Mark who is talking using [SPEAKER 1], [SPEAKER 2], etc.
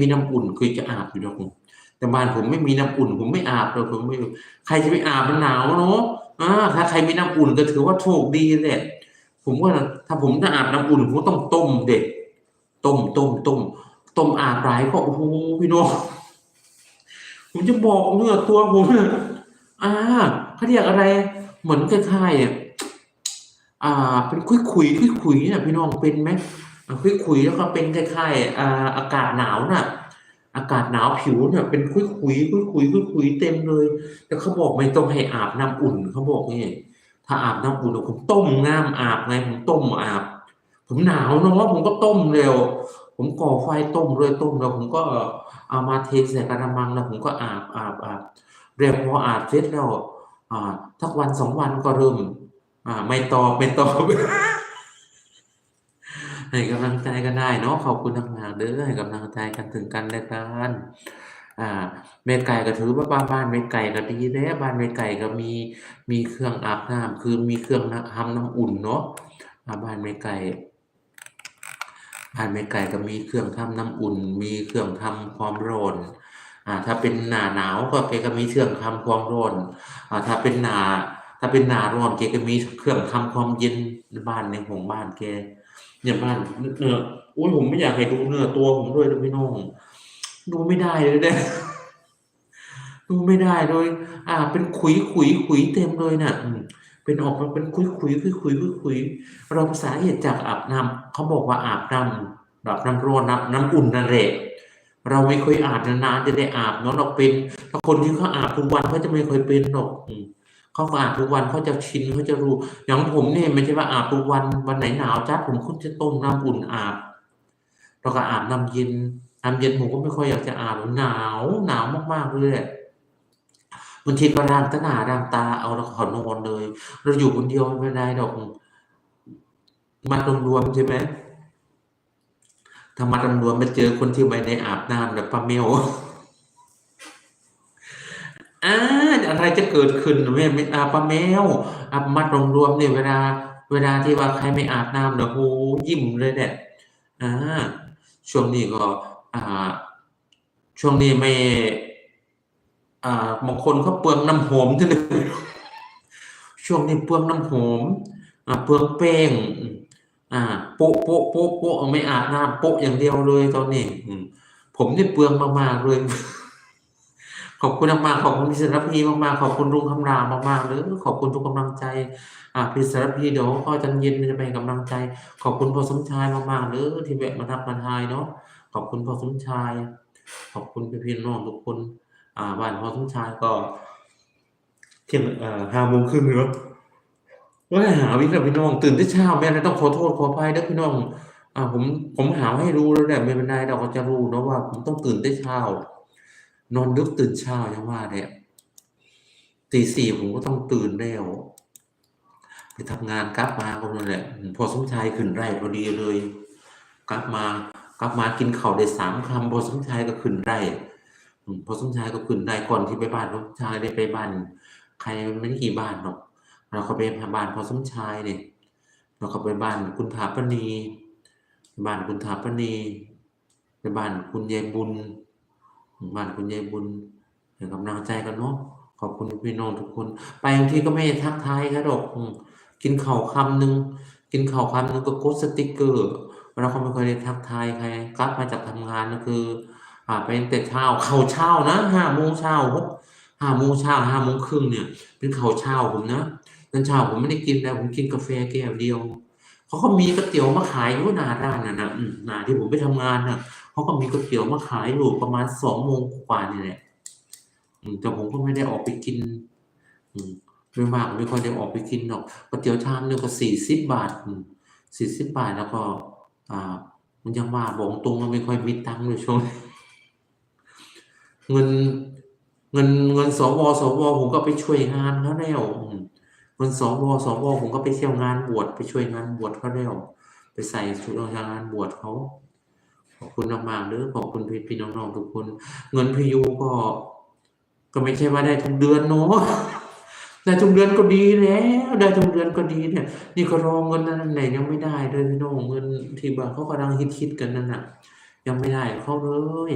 [SPEAKER 1] มีน้ำอุ่นเคยจะอาบอยู่ดอกแต่บ้านผมไม่มีน้ำอุ่น ผมไม่อาบเลยผมไม่ใครจะไปอาบมันหนาวเนาะอ่าถ้าใครมีน้ำอุ่นก็ถือว่าโชคดีแหละผมว่าถ้าผมจะอาบน้ำอุ่นผมต้องต้มเด็ดต้มต้มต้มต้มอาบหลายก็โอ้โหพี่น้องผมจะบอกเนื้อตัวผมอ่าเขาเรียกอะไร เหมือนคล้ายๆอะอ่า เป็นคุยคุยคุยคุยๆเนี่ยพี่น้องเป็นไหม อ่าคุยคุยแล้วก็เป็นคล้ายๆอ่าอากาศหนาวน่ะ อากาศหนาวผิวเนี่ยเป็นคุยคุยคุยคุยคุยคุยเต็มเลยแต่เขาบอกไม่ต้องให้อาบน้ำอุ่นเขาบอกนี่ถ้าอาบน้ำอุ่นผมต้มน้ำอาบไงผมต้มอาบ ผมหนาวเนาะผมก็ต้มเร็ว ผมก่อไฟต้มเลยต้มแล้ว ผมก็เอามาเทใส่กระมังแล้วผมก็อาบอาบอาบเรียกพออาบเสร็จแล้วอ่าสักวันสองวันก็เริ่ม อ่า ไม่ตอไม่ตอ ให้กำลังใจกันได้เนาะขอบคุณมากเด้อให้กำลังใจกันถึงกันและกันอ่าแม่ไก่ก็ถือว่าบ้านบ้านแม่ไก่ก็ดีแล้วบ้านแม่ไก่ก็มีมีเครื่องอาบน้ำคือมีเครื่องทำน้ำอุ่นเนาะบ้านแม่ไก่บ้านแม่ไก่ก็มีเครื่องทำน้ำอุ่น มีเครื่องทำความร้อนอ่าถ้าเป็นหน้าหนาวก็แกก็มีเครื่องทำความร้อนอ่าถ้าเป็นหน้าถ้าเป็นหน้าร้อนแกก็มีเครื่องทำความเย็นในบ้านในของบ้านแก เนี่ยบ้านเนื้อโอ้ยผมไม่อยากให้ดูเนื้อตัวผมด้วยนะพี่น้อง ดูไม่ได้เลยเนี่ยดูไม่ได้เลย อ่า เป็นขุยขุยขุยเต็มเลยน่ะเป็นออกมาเป็นขุยขุยขุยขุยขุยขุยเราภาษาเหตุจากอาบน้ำเขาบอกว่าอาบน้ำแบบน้ำร้อนน้ำน้ำอุ่นนั่นแหละเราไม่เคยอาบนานๆจะได้อาบเนาะเราเป็นถ้าคนที่เขาอาบทุกวันเขาจะไม่เคยเป็นหรอกอื เขาก็อาบทุกวันเขาจะชินเขาจะรู้ อย่างผมเนี่ยไม่ใช่ว่าอาบทุกวันวันไหนหนาวจัดผมก็จะต้มน้ำอุ่นอาบแล้วก็อาบน้ำเย็นน้ำเย็นผมก็ไม่ค่อยอยากจะอาบหนาวหนาวมากๆเลยบางทีก็ล้างตาหน้าล้างตาเอาแล้วขอนอนเลย เราอยู่คนเดียวไม่ได้ดอกมารวมๆใช่ไหมถ้ามารวมๆไปเจอคนที่ไม่ได้อาบน้ำแบบป้าเมล อ่าอะไรจะเกิดขึ้นแม่ไม่อาป้าแมวอาบมัดรวมๆเนี่ยเวลา เวลาที่ว่าใครไม่อาบน้ำเนี่ยโอ้โหยิ้มเลยเนี่ยอ่าช่วงนี้ก็ อ่า ช่วงนี้ไม่ อ่าบางคนเขาเปลืองน้ำหอมจังเลยช่วงนี้เปลืองน้ำหอมอ่าเปลืองแป้งอ่าโป๊ะโป๊ะโป๊ะโป๊ะไม่อาบน้ำโป๊ะอย่างเดียวเลยตอนนี้อืมผมนี่เปลืองมากๆเลย อบคุณมากๆขอบคุณพี่สารพีมากๆขอบคุณลุงคำรามมากๆเลยขอบคุณทุกกำลังใจอ่าพี่สารพีเดี๋ยวก็จันเย็นจะไปให้กำลังใจ ขอบคุณพ่อสมชายมากๆเลยที่แวะมาทักมาทายเนาะขอบคุณพ่อสมชาย ขอบคุณพี่ๆน้องทุกคน อ่าบ้านพ่อสมชายก็เที่ยงอ่อห้าโมงครึ่งเนาะว่าหาวิกับพี่น้องตื่นแต่เช้าแม่เลยต้องขอโทษขออภัยเด้อพี่น้องอ่าผมผมหาให้รู้แล้วแหละไม่เป็นไรเราก็จะรู้เนาะว่า ผมต้องตื่นแต่เช้า นอนดึกตื่นเช้ายังว่าเนี่ยตีสี่ผมก็ต้องตื่นแล้วไปทำงานกลับมาก็นั่นแหละ พอสมชายขึ้นไร่พอดีเลย กลับมากลับมากินข้าวได้สามคำพอสมชายก็ขึ้นไร่พอสมชายก็ขึ้นไร่ก่อนที่ไปบ้านพอสมชายได้ไปบ้านใครไม่ได้กี่บ้านหรอก เราก็ไปบ้านพอสมชายเนี่ยเราก็ไปบ้านคุณถาปณีบ้านคุณถาปณีไปบ้านคุณยายบุญ บ้านคุณยายบุญให้กำลังใจกันเนาะขอบคุณพี่น้องทุกคน ไปบางทีก็ไม่ได้ทักทายกันหรอกกินข้าวคำหนึ่งกินข้าวคำหนึ่งก็กดสติกเกอร์เราก็ไม่เคยได้ทักทายใครกลับมาจากทำงานก็คือ อ่าไปตั้งแต่เช้าข้าวเช้านะห้าโมงเช้าห้าโมงเช้าห้าโมงครึ่งเนี่ย เป็นข้าวเช้าผมนะตอนเช้าผมไม่ได้กินแล้วผมกินกาแฟแก้วเดียวเขาก็มีก๋วยเตี๋ยวมาขายอยู่หน้าร้านน่ะนะหน้าที่ผมไปทำงานน่ะ เขาก็มีก๋วยเตี๋ยวมาขายอยู่ประมาณสองโมงกว่านี่แหละแต่ผมก็ไม่ได้ออกไปกินอไม่มากไม่ค่อยได้ออกไปกินหรอกก๋วยเตี๋ยวชามหนึงก็สี่สิบบาทสี่สิบบาทแล้วก็อ่ามันยังว่าบอกตรงว่าไม่ค่อยมีตังค์เลยช่วงเงินเงินเงินสวสวผมก็ไปช่วยงานเขาแล้วเงินสวสวผมก็ไปเที่ยวงานบวชไปช่วยงานบวชเขาแล้วไปใส่ชุดงานบวชเขา ขอบคุณมากๆเด้อขอบคุณพี่พี่น้องๆทุกคน เงินพี่ยูก็ ก็ไม่ใช่ว่าได้ทุกเดือนเนาะได้ทุกเดือนก็ดีแล้วได้ทุกเดือนก็ดีเนี่ย นี่ก็รองเงินนั่นไหนยังไม่ได้เลยพี่น้องเงินที่บ้านเขากำลังฮิตๆกันนั่นน่ะ ยังไม่ได้เขาเลย